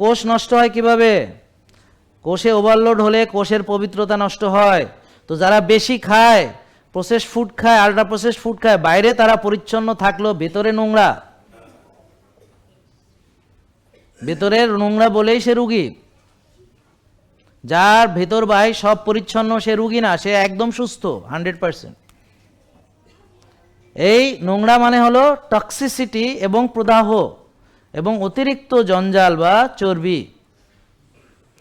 কোষ নষ্ট হয় কীভাবে? কোষে ওভারলোড হলে কোষের পবিত্রতা নষ্ট হয়। তো যারা বেশি খায় প্রসেস ফুড খায় আল্ট্রা প্রসেস ফুড খায়, বাইরে তারা পরিচ্ছন্ন থাকল, ভেতরে নোংরা। ভেতরে নোংরা বলেই সে রুগী। যার ভেতর বাই সব পরিচ্ছন্ন, সে রুগী না, সে একদম সুস্থ, হান্ড্রেড পার্সেন্ট। এই নোংরা মানে হলো টক্সিসিটি এবং প্রদাহ। এবং অতিরিক্ত জঞ্জাল বা চর্বি।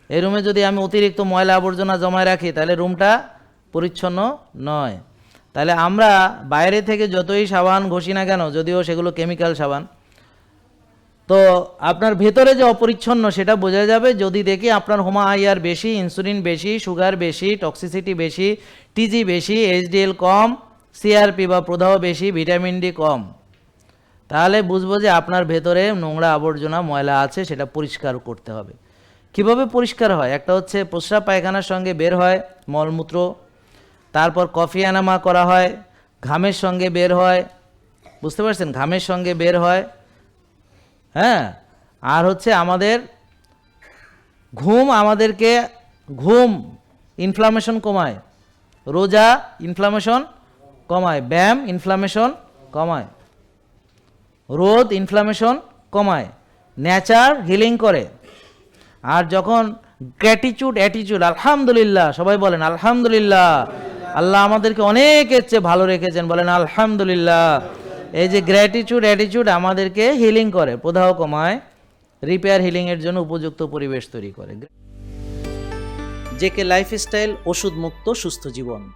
এই রুমে যদি আমি অতিরিক্ত ময়লা আবর্জনা জমায় রাখি, তাহলে রুমটা পরিচ্ছন্ন নয়। তাহলে আমরা বাইরে থেকে যতই সাবান ঘষি না কেন, যদিও সেগুলো কেমিক্যাল সাবান, তো আপনার ভেতরে যে অপরিচ্ছন্ন সেটা বোঝা যাবে যদি দেখি আপনার হোমা আইআর বেশি, ইনসুলিন বেশি, সুগার বেশি টক্সিসিটি বেশি টিজি বেশি এইচডিএল কম সিআরপি বা প্রদাহ বেশি, ভিটামিন ডি কম। তাহলে বুঝব যে আপনার ভেতরে নোংরা আবর্জনা, ময়লা আছে, সেটা পরিষ্কার করতে হবে। কীভাবে পরিষ্কার হয়? একটা হচ্ছে প্রস্রাব পায়খানার সঙ্গে বের হয়, মলমূত্র, তারপর কফি আনামা করা হয়, ঘামের সঙ্গে বের হয়, বুঝতে পারছেন? ঘামের সঙ্গে বের হয় হ্যাঁ? আর হচ্ছে আমাদের ঘুম, আমাদেরকে ঘুম ইনফ্লামেশন কমায়। রোজা ইনফ্লামেশন কমায়। ব্যায়াম ইনফ্লামেশন কমায়। রোদ ইনফ্লামেশন কমায় নেচার হিলিং করে। আর যখন গ্র্যাটিচিউড অ্যাটিচিউড আলহামদুলিল্লাহ, সবাই বলেন, আলহামদুলিল্লাহ, আল্লাহ আমাদেরকে অনেকের চেয়ে ভালো রেখেছেন। বলেন, আলহামদুলিল্লাহ। এই যে গ্র্যাটিচিউড অ্যাটিচিউড আমাদেরকে হিলিং করে, প্রদাহ কমায় রিপেয়ার হিলিংয়ের জন্য উপযুক্ত পরিবেশ তৈরি করে। জেকে লাইফস্টাইল ওষুধ মুক্ত সুস্থ জীবন।